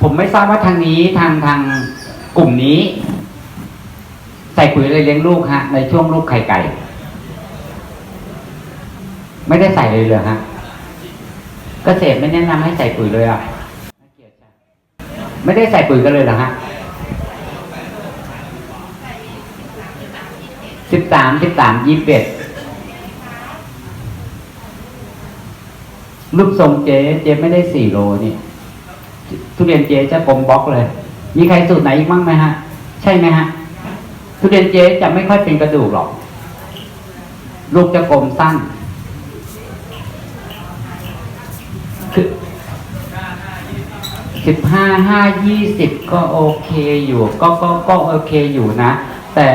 ผมไม่ทราบว่าทางนี้ทางทางกลุ่มนี้ ใส่ปุ๋ยอะไรเลี้ยงลูกฮะ ในช่วงลูกไข่ไก่ ไม่ได้ใส่เลยเลยฮะเกษตรไม่แนะนำให้ใส่ปุ๋ยเลยอะไม่ได้ใส่ปุ๋ยกันเลยเหรอฮะสิบสามสิบสามยี่สิบเอ็ดรูปทรงเจ๊เจ๊ไม่ได้สี่โลนี่ เรียนเจจะกลมบล็อกเลย มีใครสูตรไหนอีกบ้งไหมฮะ ใช่ไหมฮะ ทุเรียนเจจะไม่ค่อยเป็นกระดูกหรอก ลูกจะกลมสั้น คือสิบห้าห้ายี่สิบก็โอเคอยู่ ก็ก็ก็โอเคอยู่นะ แต่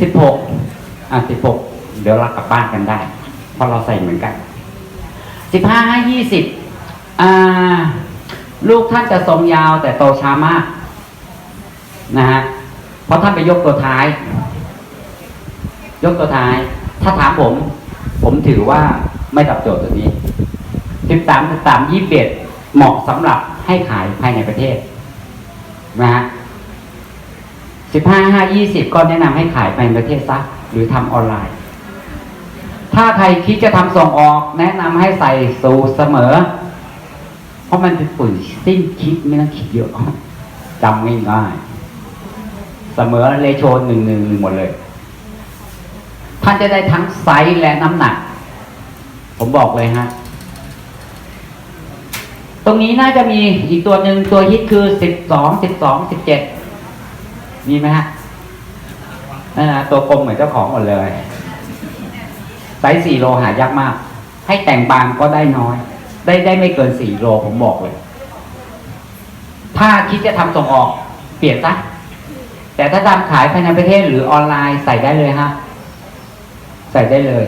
สิบหกอะสิบหกเดี๋ยวเรากลับบ้านกันได้ เพราะเราใส่เหมือนกันสิบห้าห้ายี่สิบอ่า ลูกท่านจะทรงยาวแต่โตช้ามากนะฮะเพราะท่านไปยกตัวท้าย ยกตัวท้าย ถ้าถามผม ผมถือว่าไม่ตอบโจทย์ตัวนี้สิบสามสิบสามยี่สิบเอ็ดเหมาะสำหรับให้ขายภายในประเทศนะฮะสิบห้าห้ายี่สิบก็แนะนำให้ขายภายในประเทศซะหรือทำออนไลน์ ถ้าใครคิดจะทำส่งออก แนะนำให้ใส่สูเสมอ ราะมันเป็นปุ๋ยสิ้นคิดไม่ต้องคิดเยอะจำง่ายๆเสมอเลโชนหนึ่งหนึ่งหมดเลย ท่านจะได้ทั้งไซส์และน้ำหนัก ผมบอกเลยฮะ ตรงนี้น่าจะมีอีกตัวหนึ่งตัวฮิตคือสิบสองสิบสองสิบเจ็ดมีไหมฮะนั่นนะตัวกลมเหมือนเจ้าของหมดเลย ไซส์สี่โลหายากมาก ให้แต่งบางก็ได้น้อย ได้ได้ไม่เกินสี่โลผมบอกเลย ถ้าคิดจะทำส่งออก เปลี่ยนซะแต่ถ้าทำขายภายในประเทศหรือออนไลน์ใส่ได้เลยฮะใส่ได้เลย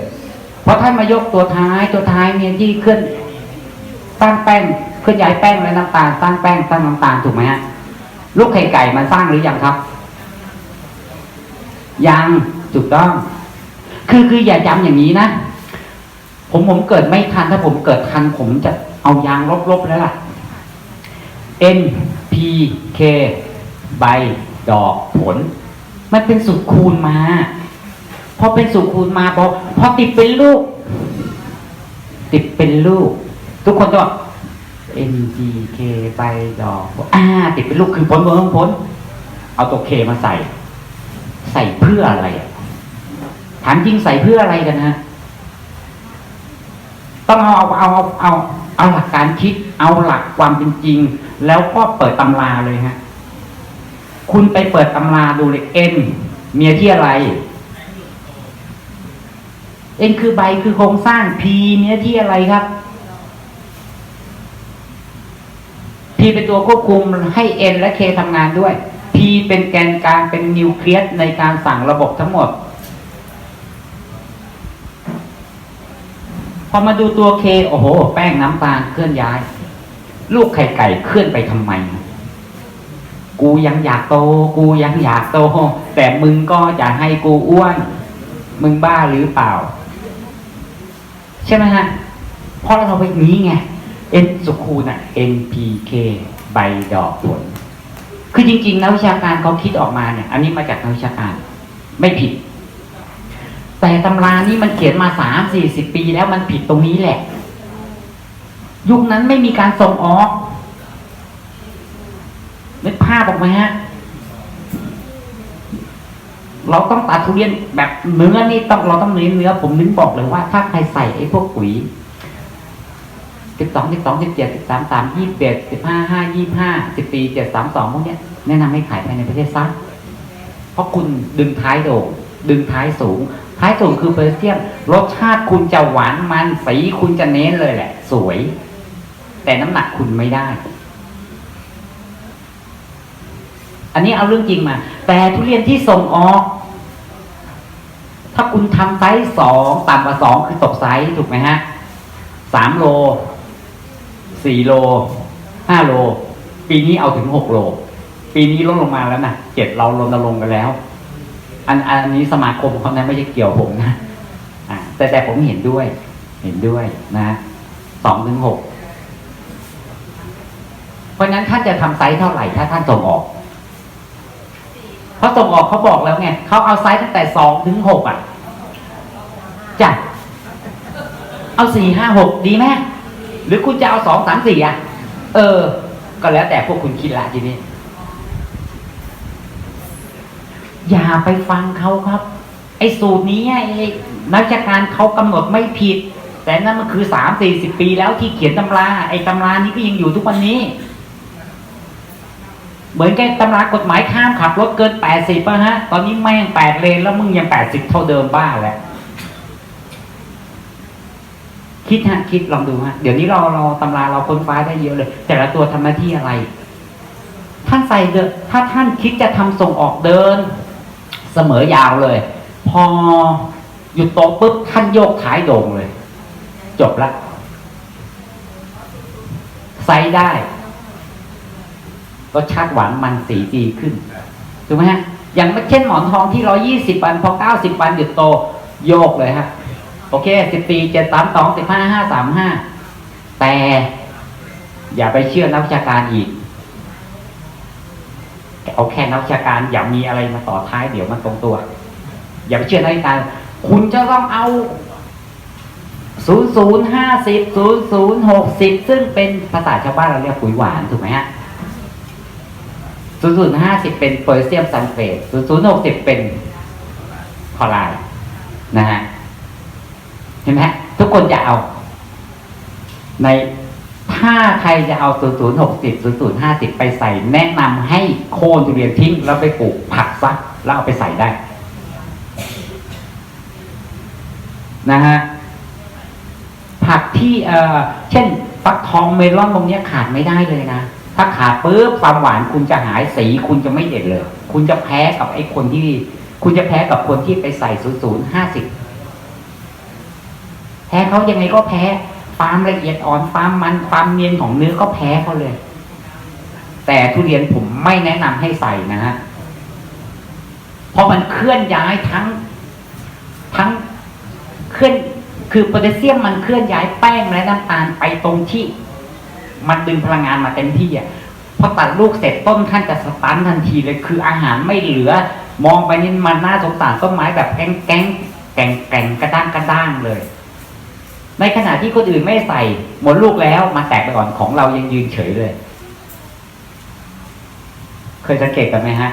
เพราะท่านมายกตัวท้ายตัวท้ายเนี่ยที่เคลื่อนสร้างแป้งเคลื่อนย้ายแป้งและน้ำตาลสร้างแป้งสร้างน้ำตาลถูกไหมฮะลูกไข่ไก่มันสร้างหรือยังครับ ยังถูกต้อง คือคืออย่าจำอย่างนี้นะ ผมผมเกิดไม่ทันถ้าผมเกิดทัน ผมจะเอายางลบๆแล้วล่ะ N P K ใบ ดอกผล มันเป็นสูตรคูณมา พอเป็นสูตรคูณมาพอพอติดเป็นลูก ติดเป็นลูก ทุกคนก็ N G K ใบ ดอกอ่าติดเป็นลูกคือผลผลผลผลเอาตัวเคมาใส่ ใส่เพื่ออะไรถามจริงใส่เพื่ออะไรกันฮะ ต้องเอาเอาเอาเอาเอาเอาหลักการคิด เอาหลักความเป็นจริง แล้วก็เปิดตำราเลยฮะ คุณไปเปิดตำราดูเลยเอ็นเมียที่อะไร เอ็นคือใบคือโครงสร้างพีเมียที่อะไรครับพีเป็นตัวควบคุมให้เอ็นและเคทำงานด้วยพีเป็นแกนกลางเป็นนิวเคลียสในการสั่งระบบทั้งหมด อมาดูตัวเคโอ้โห แป้งน้ำตาลเคลื่อนย้าย ลูกไข่ไก่เคลื่อนไปทำไม กูยังอยากโต กูยังอยากโต แต่มึงก็จะให้กูอ้วน มึงบ้าหรือเปล่า ใช่ไหมฮะเพราะเราไปนี้ไง N สุคูณอะ NPK ใบดอกผล คือจริงๆนักวิชาการเขาคิดออกมาเนี่ย อันนี้มาจากนักวิชาการ ไม่ผิด แต่ตำรานี้มันเขียนมาสามสี่สิบปีแล้วมันผิดตรงนี้แหละ ยุคนั้นไม่มีการส่งออกนึกภาพออกไหมฮะ เราต้องตัดทุเรียนแบบเนื้อนี่ต้องเราต้องเนื้อเนื้อ ผมนึกบอกเลยว่า ถ้าใครใส่ไอ้พวกปุ๋ยสิบสองสิบสองสิบเจ็ดสิบสามสามยี่สิบเอ็ดสิบห้าห้ายี่ห้าสิบปีเจ็ดสามสองพวกเนี้ยแนะนำให้ขายภายในประเทศซะเพราะคุณดึงท้ายโด่งดึงท้ายสูง ท้ายสูงคือเปอร์เซียมรสชาติคุณจะหวานมันสีคุณจะเน้นเลยแหละ สวย แต่น้ำหนักคุณไม่ได้ อันนี้เอาเรื่องจริงมา แต่ทุเรียนที่ส่งออก ถ้าคุณทำไซส์สองต่ำกว่าสองคือตกไซส์ถูกไหมฮะสามโลสี่โลห้าโล ปีนี้เอาถึงหกโล ปีนี้ลดลงมาแล้วนะเจ็ดเราลดลงกันแล้ว อันอันนี้สมาคมเขานั้นไม่ใช่เกี่ยวผมนะอ่าแต่แต่ผมเห็นด้วย เห็นด้วยนะสองถึงหกเพราะฉะนั้นท่านจะทำไซส์เท่าไหร่ถ้าท่านส่งออกเพราะส่งออกเขาบอกแล้วไงเขาเอาไซส์ตั้งแต่สองถึงหกอะจ้ะเอาสี่ห้าหกดีไหมหรือคุณจะเอาสองสามสี่อะ เออ ก็แล้วแต่พวกคุณคิดละทีนี้ อย่าไปฟังเขาครับ ไอ้สูตรนี้ไอ้นักการเขากำหนดไม่ผิด แต่นั่นมันคือสามสี่สิบปีแล้วที่เขียนตำรา ไอ้ตำรานี้ก็ยังอยู่ทุกวันนี้ เหมือนแกตำรากฎหมายข้ามขับรถเกินแปดสิบป่ะฮะ ตอนนี้แม่งแปดเลนแล้วมึงยังแปดสิบเท่าเดิมบ้าแหละคิดฮะคิดลองดูฮะเดี๋ยวนี้เราเราตำราเราค้นฟ้าได้เยอะเลย แต่ละตัวทำหน้าที่อะไร ท่านใส่เดินถ้าท่านคิดจะทำส่งออกเดิน เสมอยาวเลย พอหยุดโตะปุ๊บท่านโยกท้ายโด่งเลย จบละไซส์ได้รสชาติหวานมันสีดีขึ้นถูกไหมฮะอย่างเช่นหมอนทองที่ร้อยี่สิบวันพอเก้าสิบวันหยุดโต โยกเลยฮะ โอเคสิบสี่เจ็ดสามสองสิบห้าห้าสามห้าแต่อย่าไปเชื่อนักวิชาการอีก เอาแค่นักวิชาการอย่ามีอะไรมาต่อท้ายเดี๋ยวมันตรงตัว อย่าไปเชื่อนักวิชาการ คุณจะต้องเอาศูนย์ศูนย์ห้าสิบศูนย์ศูนย์หกสิบซึ่งเป็นภาษาชาวบ้านเราเรียกปุ๋ยหวานถูกไหมฮะศูนย์ศูนย์ห้าสิบเป็นโพแทสเซียมซัลเฟตศูนย์ศูนย์หกสิบเป็นคลอไรด์นะฮะเห็นไหมฮะทุกคนจะเอาใน ถ้าใครจะเอา 0060 0050 ไปใส่แนะนำให้โค่นทุเรียนทิ้ง แล้วไปปลูกผักซะแล้วเอาไปใส่ได้ นะฮะ ผักที่เอ่อเช่นฟักทองเมลอนตรงนี้ขาดไม่ได้เลยนะ ถ้าขาดปุ๊บความหวานคุณจะหายสีคุณจะไม่เด็ดเลย คุณจะแพ้กับไอ้คนที่ คุณจะแพ้กับคนที่ไปใส่ 0050 แพ้เขายังไงก็แพ้ ความละเอียดอ่อนความมันความเนียนของเนื้อก็แพ้เขาเลย แต่ทุเรียนผมไม่แนะนำให้ใส่นะฮะเพราะมันเคลื่อนย้ายทั้ง ทั้งเคลื่อนคือโพแทสเซียมมันเคลื่อนย้ายแป้งและน้ำตาลไปตรงที่ มันดึงพลังงานมาเต็มที่อะพอตัดลูกเสร็จต้นท่านจะสตันทันทีเลยคืออาหารไม่เหลือ มองไปนี่มันน่าสงสารต้นไม้แบบแก๊งแก๊งแก่งแก่งกระด้างกระด้างเลย ในขณะที่คนอื่นไม่ใส่หมดลูกแล้วมาแตกไปก่อนของเรายังยืนเฉยเลย เคยสังเกตกันไหมฮะ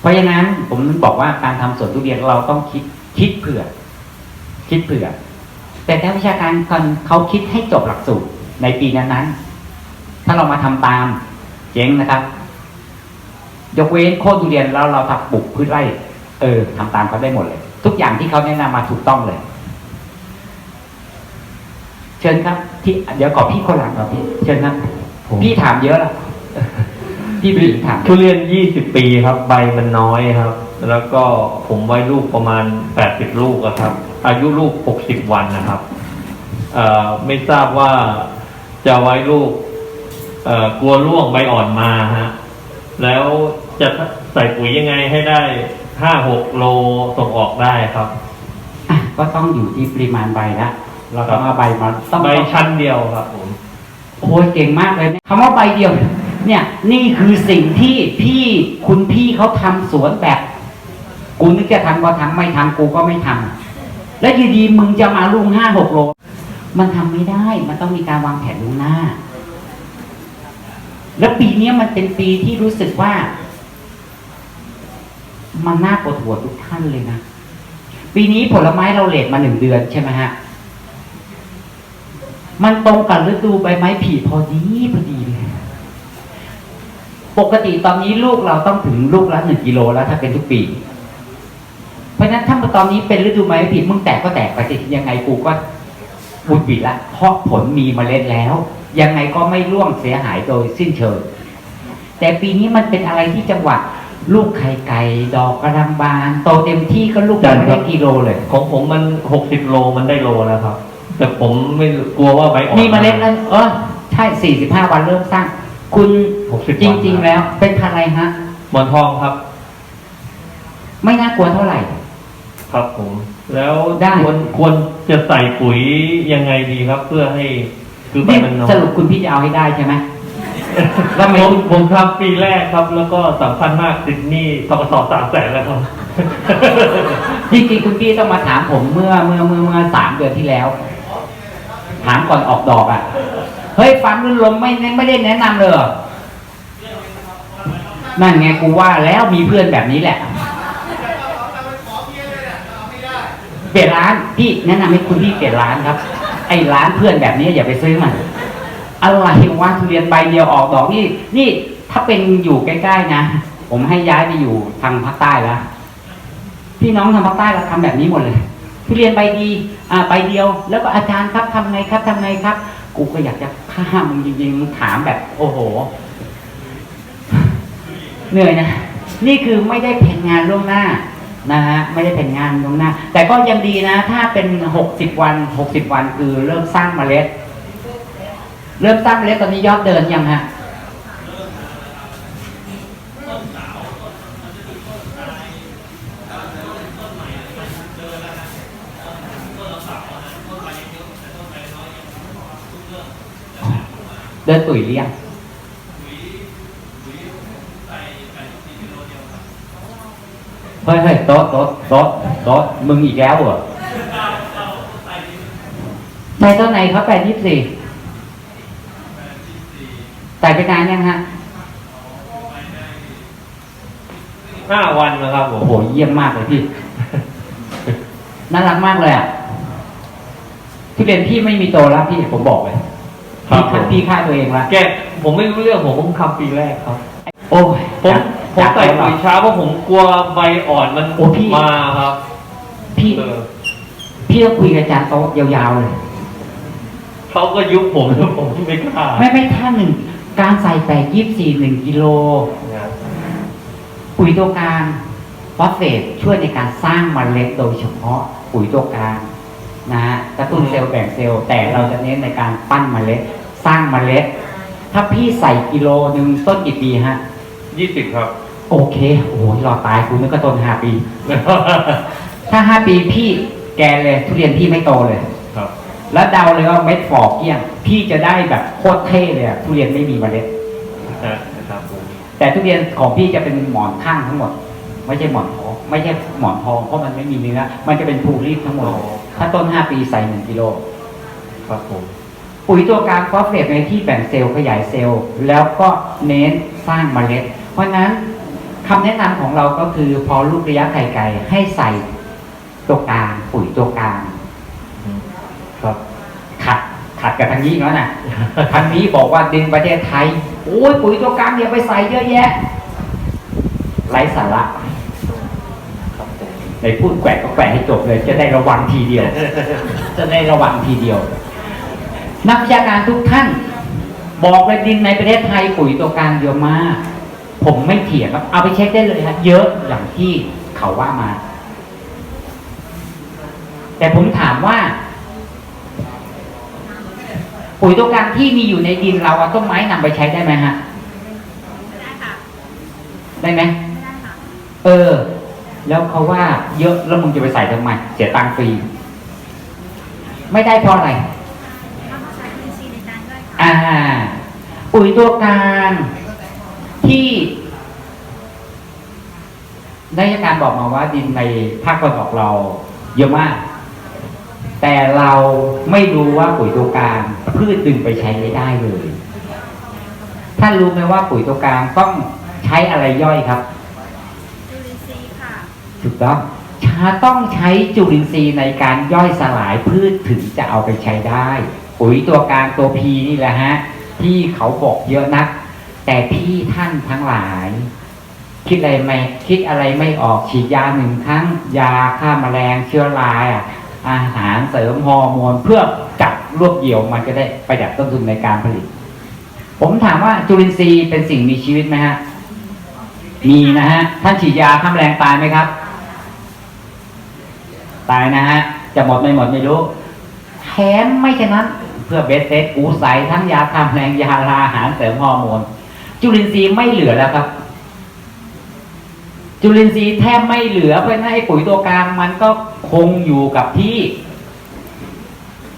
เพราะฉะนั้นผมบอกว่าการทำสวนทุเรียนเราต้องคิดคิดเผื่อ คิดเผื่อ แต่นักวิชาการคนเขาคิดให้จบหลักสูตรในปีนั้นๆ ถ้าเรามาทำตามเจ๊งนะครับ ยกเว้นโค่นทุเรียนแล้วเราทำปลูกพืชไร่ เออทำตามเขาได้หมดเลย ทุกอย่างที่เขาแนะนำมาถูกต้องเลย เชิญครับ ที่เดี๋ยวขอพี่คนหลังก่อนพี่ เชิญครับผมพี่ถามเยอะแล้วพี่ผู้หญิงถามทุเรียน20ปีครับ ใบมันน้อยครับ แล้วก็ผมไว้ลูกประมาณ80ลูกอะครับ อายุลูก60วันนะครับเอ่อไม่ทราบว่าจะไว้ลูกเอ่อกลัวร่วงใบอ่อนมาฮะ แล้วจะใส่ปุ๋ยยังไงให้ได้ 5-6โลส่งออกได้ครับ อะก็ต้องอยู่ที่ปริมาณใบละเราต้องเอาใบมาต้องใบชั้นเดียวครับผมโอ้ยเก่งมากเลยเนี่ยคำว่าใบเดียว เนี่ย นี่คือสิ่งที่พี่คุณพี่เขาทำสวนแบบ กูนึกจะทำก็ทำไม่ทำกูก็ไม่ทำแล้วอยู่ดีมึงจะมาลุงห้าหกโล มันทำไม่ได้ มันต้องมีการวางแผนล่วงหน้า แล้วปีเนี้ยมันเป็นปีที่รู้สึกว่า มันน่าปวดหัวทุกท่านเลยนะปีนี้ผลไม้เราเลทมาหนึ่งเดือนใช่ไหมฮะ มันตรงกับฤดูใบไม้ผลิพอดีพอดีเลยปกติตอนนี้ลูกเราต้องถึงลูกละหนึ่งกิโลแล้วถ้าเป็นทุกปี เพราะฉะนั้นถ้าตอนนี้เป็นฤดูใบไม้ผลิมึงแตกก็แตกไปสิยังไงกูก็บุญบิดละเพราะผลมีมเมล็ดแล้ว ยังไงก็ไม่ร่วงเสียหายโดยสิ้นเชิงแต่ปีนี้มันเป็นอะไรที่จังหวะ ลูกไข่ไก่ดอกกระดังบานโตเต็มที่ก็ลูกจัไม่นครัได้บ กิโลเลย ของผมมัน60โลมันได้โลแล้วครับ แต่ผมไม่กลัวว่าใบอ่อน มีเมล็ดแล้วเออใช่สี่สิบห้าวันเริ่มสร้าง คุณ60จริง ๆ แล้ว เป็นพันธุ์อะไรฮะ หมอนทองครับ ไม่น่ากลัวเท่าไหร่ ครับผม แล้วได้ ควรควรจะใส่ปุ๋ยยังไงดีครับ เพื่อให้คือใบนี่มันน้อยสรุปคุณพี่จะเอาให้ได้ใช่ไหม ล้วผมคุณผมทำปีแรกครับ แล้วก็สำคัญมากติดหนี้ทกสสามแสนแล้วครับจริงๆคุณพี่ต้องมาถามผมเมื่อเมื่อเมื่อเมื่อสามเดือนที่แล้ว ถามก่อนออกดอกอะ เฮ้ยฟันรื่นลมไม่ไม่ได้แนะนำเลยเหรอนั่นไงกูว่าแล้วมีเพื่อนแบบนี้แหละ เปลี่ยนร้านพี่แนะนำให้คุณพี่เปลี่ยนร้านครับ ไอ้ร้านเพื่อนแบบนี้อย่าไปซื้อมัน อะไรวะทุเรียนใบเดียวออกดอกนี่ นี่ถ้าเป็นอยู่ใกล้ๆนะ ผมให้ย้ายไปอยู่ทางภาคใต้แล้วพี่น้องทางภาคใต้เราทำแบบนี้หมดเลยทุเรียนใบดี อ่าใบเดียว แล้วก็อาจารย์ครับทำไงครับทำไงครับ กูก็อยากจะฆ่ามึงจริงๆมึงถามแบบ โอ้โห เหนื่อยนะ นี่คือไม่ได้แผนงานล่วงหน้านะฮะไม่ได้แผนงานล่วงหน้า แต่ก็ยังดีนะ ถ้าเป็นหกสิบวันหกสิบวันคือเริ่มสร้างเมล็ด เริ่มสร้างเมล็ดตอนนี้ยอดเดินยังฮะเดินตุ๋ยเรียงเฮ้ยเฮ้ยโต๊ะโต๊ะโต๊ะโต๊ะมึงอีกแล้วเหรอใส่ตัวไหนครับแปดยี่สี่ ใส่ไปนานยังฮะห้าวันนะครับผมโอ้โหเยี่ยมมากเลยพี่ น่ารักมากเลยอะที่เรียนพี่ไม่มีโตแล้วพี่ผมบอกเลยครัพี่บผฆ่ามพี่ฆ่าตัวเองละแกผมไม่รู้เรื่องผมเพิ่งทำปีแรกครับ โอ้ยผมผมจากใส่จากปุ๋ยช้าเพราะผมกลัวใบอ่อนมันโอ้พี่มาครับ พี่เออพี่ต้องคุยกับอาจารย์โต๊ะยาวๆเลยเขาก็ยุบผมแล้วผมไม่กล้าไม่ไม่ท่าหนึ่ง การใส่แปดยี่สี่หนึ่งกิโล ปุ๋ยตัวกลางฟอสเฟตช่วยในการสร้างเมล็ดโดยเฉพาะปุ๋ยตัวกลางนะฮะกระตุ้นเซลล์แบ่งเซลล์แต่เราจะเน้นในการปั้นเมล็ดสร้างเมล็ด ถ้าพี่ใส่กิโลหนึ่งต้นกี่ปีฮะยี่สิบครับ โอเคโอ้ยรอตายกูนึกว่าต้นห้าปี ถ้าห้าปีพี่แกเลยทุเรียนพี่ไม่โตเลย ครับ แล้วเดาเลยว่าเม็ดฝอกเกลี้ยง พี่จะได้แบบโคตรเท่เลยอะทุเรียนไม่มีเมล็ด นะครับผมแต่ทุเรียนของพี่จะเป็นหมอนข้างทั้งหมด ไม่ใช่หมอนทองไม่ใช่หมอนทองเพราะมันไม่มีเนื้อมันจะเป็นภูรีบทั้งหมด ถ้าต้นห้าปีใส่หนึ่งกิโลครับผมปุ๋ยตัวกลางฟอสเฟตในที่แบ่งเซลล์ขยายเซลล์ แล้วก็เน้นสร้างเมล็ด เพราะฉะนั้นคำแนะนำของเราก็คือพอลูกระยะไกลๆให้ใส่ตัวกลางปุ๋ยตัวกลางครับ ขัดขัดกับทางนี้แล้วนะทางนี้บอกว่าดินประเทศไทยโอ้ยปุ๋ยตัวกลางเนี่ยไปใส่เยอะแยะไร้สาระครับผมในพูดแกวะก็แกวะให้จบเลย จะได้ระวังทีเดียว จะได้ระวังทีเดียว นักวิชาการทุกท่าน บอกเลยดินในประเทศไทยปุ๋ยตัวกลางเยอะมาก ผมไม่เถียงครับ เอาไปเช็คได้เลยครับเยอะอย่างที่เขาว่ามา แต่ผมถามว่า ปุ๋ยตัวกลางที่มีอยู่ในดินเราเอาต้นไม้นำไปใช้ได้ไหมฮะไม่ได้ค่ะได้ไหมไม่ได้ค่ะเออ แล้วเขาว่าเยอะแล้วมึงจะไปใส่ทำไมเสียตังค์ฟรีไม่ได้เพราะอะไรต้องใช้จุลินทรีย์ในการย่อยค่ะอ่า ปุ๋ยตัวกลางที่นักวิชาการบอกมาว่าดินในภาคตะวันออกเราเยอะมาก แต่เราไม่รู้ว่าปุ๋ยตัวกลางพืชดึงไปใช้ไม่ได้เลยท่านรู้ไหมว่าปุ๋ยตัวกลางต้องใช้อะไรย่อยครับจุลินทรีย์ค่ะถูกต้องชาต้องใช้จุลินทรีย์ในการย่อยสลายพืชถึงจะเอาไปใช้ได้ ปุ๋ยตัวกลางตัวพีนี่แหละฮะที่เขาบอกเยอะนัก แต่พี่ท่านทั้งหลาย คิดอะไรไม่คิดอะไรไม่ออกฉีดยาหนึ่งครั้ง ยาฆ่าแมลงเชื้อราอะ อาหารเสริมฮอร์โมนเพื่อจับรวบเหยี่ยวมันก็ได้ประหยัดต้นทุนในการผลิต ผมถามว่าจุลินทรีย์เป็นสิ่งมีชีวิตไหมฮะ มีนะฮะ ท่านฉีดยาฆ่าแมลงตายไหมครับ ตายนะฮะ จะหมดไม่หมดไม่รู้แถมไม่ฉะนั้นเพื่อเบสเซตกูใสทั้งยาฆ่าแมลงยาลาอาหารเสริมฮอร์โมน จุลินทรีย์ไม่เหลือแล้วครับ จุลินทรีย์แทบไม่เหลือเพราะฉะนั้นไอ้ปุ๋ยตัวกลางมันก็คงอยู่กับที่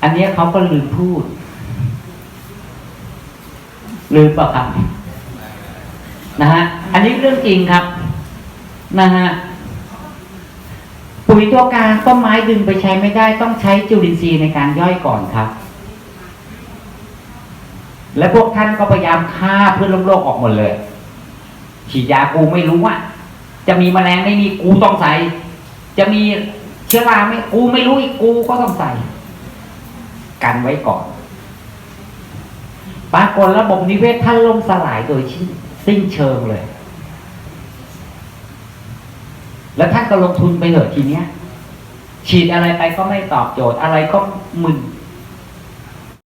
อันนี้เขาก็ลืมพูด ลืมเปล่าครับนะฮะอันนี้เรื่องจริงครับ นะฮะปุ๋ยตัวกลางต้นไม้ดึงไปใช้ไม่ได้ ต้องใช้จุลินทรีย์ในการย่อยก่อนครับ และพวกท่านก็พยายามฆ่าเพื่อนโรคออกหมดเลยฉีดยากูไม่รู้ว่า จะมีแมลงไม่มีกูต้องใส่ จะมีเชื้อราไม่กูไม่รู้อีกกูก็ต้องใส่ กันไว้ก่อนปรากฏระบบนิเวศท่านล่มสลายโดยชิ้นสิ้นเชิงเลย แล้วท่านก็ลงทุนไปเถอะทีเนี้ย ฉีดอะไรไปก็ไม่ตอบโจทย์อะไรก็มึน